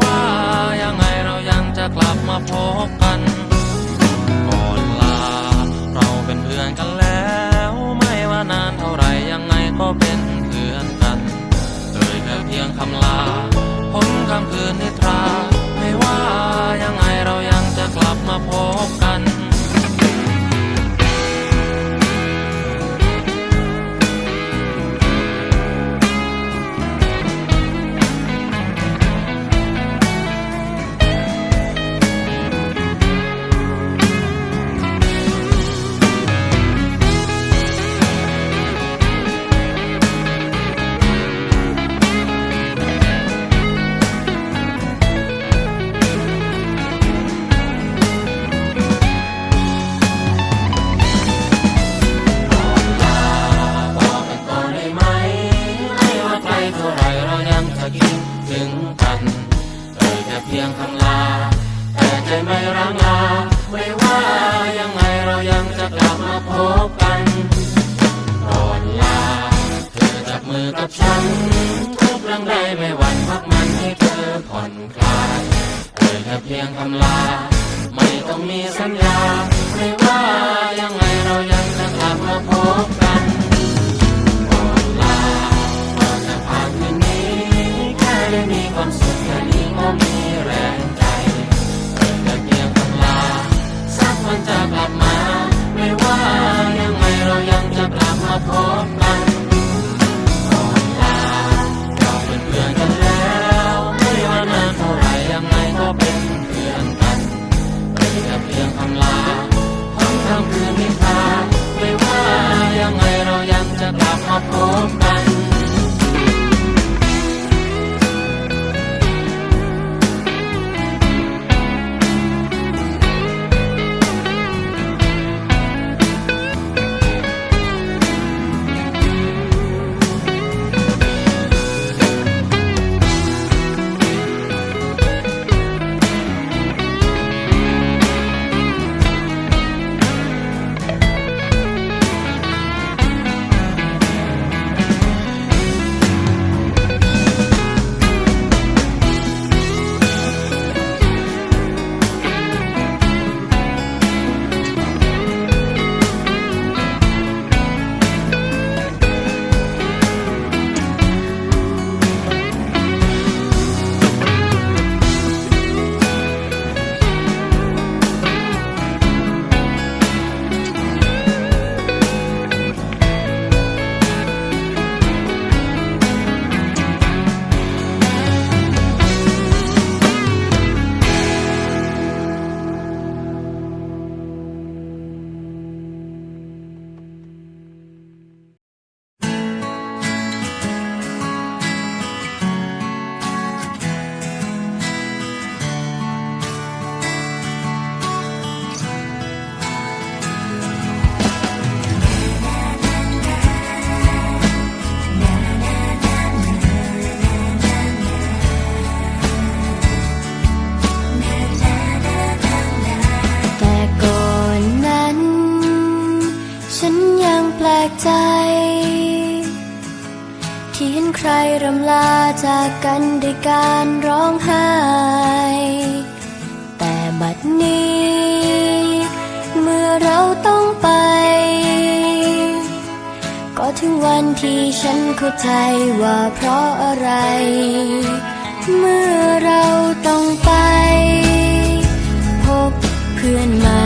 ว่ายังไงเรายังจะกลับมาพบกันก่อนลา เราเป็นเพื่อนกันแล้ว ไม่ว่านานเท่าไหรยังไงก็เป็น ได้มีความสุขแค่นี้ก็มีแรงใจเอ่ยแค่เพียงคำลาสักวันจะกลับมา ไม่ว่ายังไงเรายังจะกลับมาพบกันก่อนลาเราเป็นเพื่อนกันแล้วไม่ว่านานเท่าไหรยังไงก็เป็นเพื่อนกันเอ่ยแค่เพียงคำลาพ้นคำคืนนิทราไม่ว่ายังไงเรายังจะกลับมาพบ รำลาจากกันด้วยการร้องไห้ แต่บัดนี้ เมื่อเราต้องไป ก็ถึงวันที่ฉันเข้าใจว่าเพราะอะไร เมื่อเราต้องไป พบเพื่อนใหม่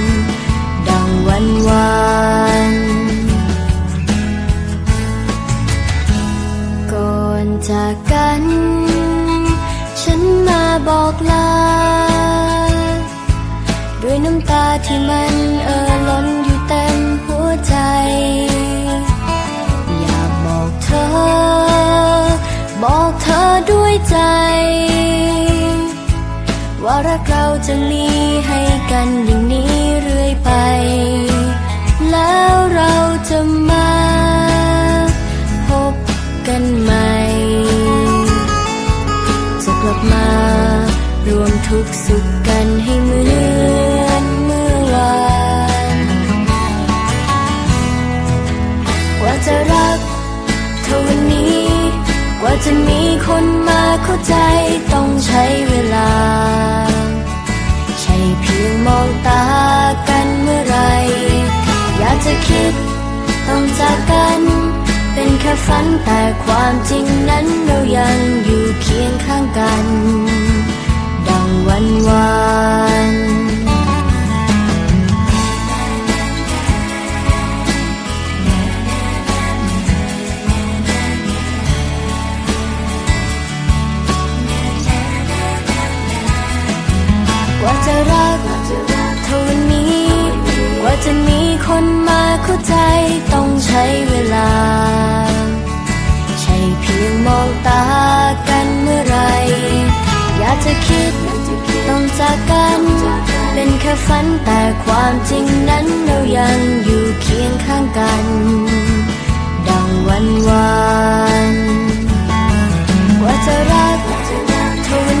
วันวานก่อนจากกัน ฉันมาบอกลา ด้วยน้ำตาที่มันเอ่อล้นอยู่เต็มหัวใจ อยากบอกเธอ บอกเธอด้วยใจ ว่ารักเราจะมีให้กันอย่างนี้ ไป แล้วเราจะมาพบกันใหม่จะกลับมารวมทุกสุขกันให้เหมือนเมื่อวานกว่าจะรักเท่าวันนี้ กว่าจะมีคนมาเข้าใจต้องใช้เวลา ยงมองตากันเมื่อไร อยากจะคิดต้องจากกัน เป็นแค่ฝันแต่ความจริงนั้นเรายังอยู่เคียงข้างกัน ดังวันวาน จะรักเท่าวันนี้ กว่าจะมีคนมาเข้าใจต้องใช้เวลา ใช่เพียงมองตากันเมื่อไร อยากจะคิดต้องจากกัน เป็นแค่ฝันแต่ความจริงนั้นเรายังอยู่เคียงข้างกัน ดังวันวานกว่าจะรักเท่าวัน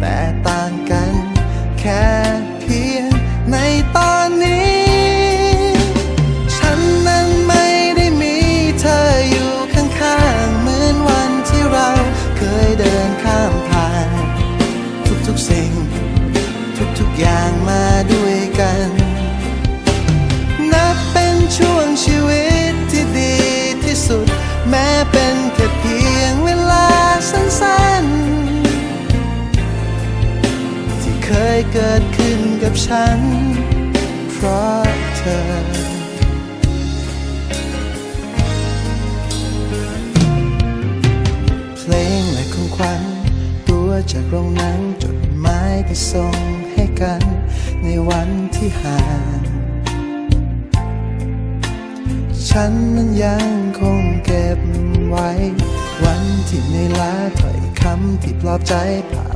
แต่ต่างกันแค่ เกิดขึ้นกับฉัน เพราะเธอ เพลงและของขวัญตัวจากโรงหนังจดหไม้ที่ส่งให้กัน ในวันที่ห่างฉันนั้นยังคงเก็บไว้ วันที่เหนื่ล้าถ้อยคำที่ปลอบใจภาพ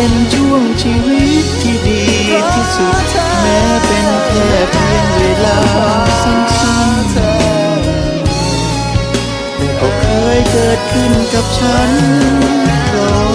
เป็นช่วงชีวิตที่ดีที่สุด แม้เป็นแค่เพียงเวลาสั้นๆแต่ก็เคยเกิดขึ้นกับฉันเพราะ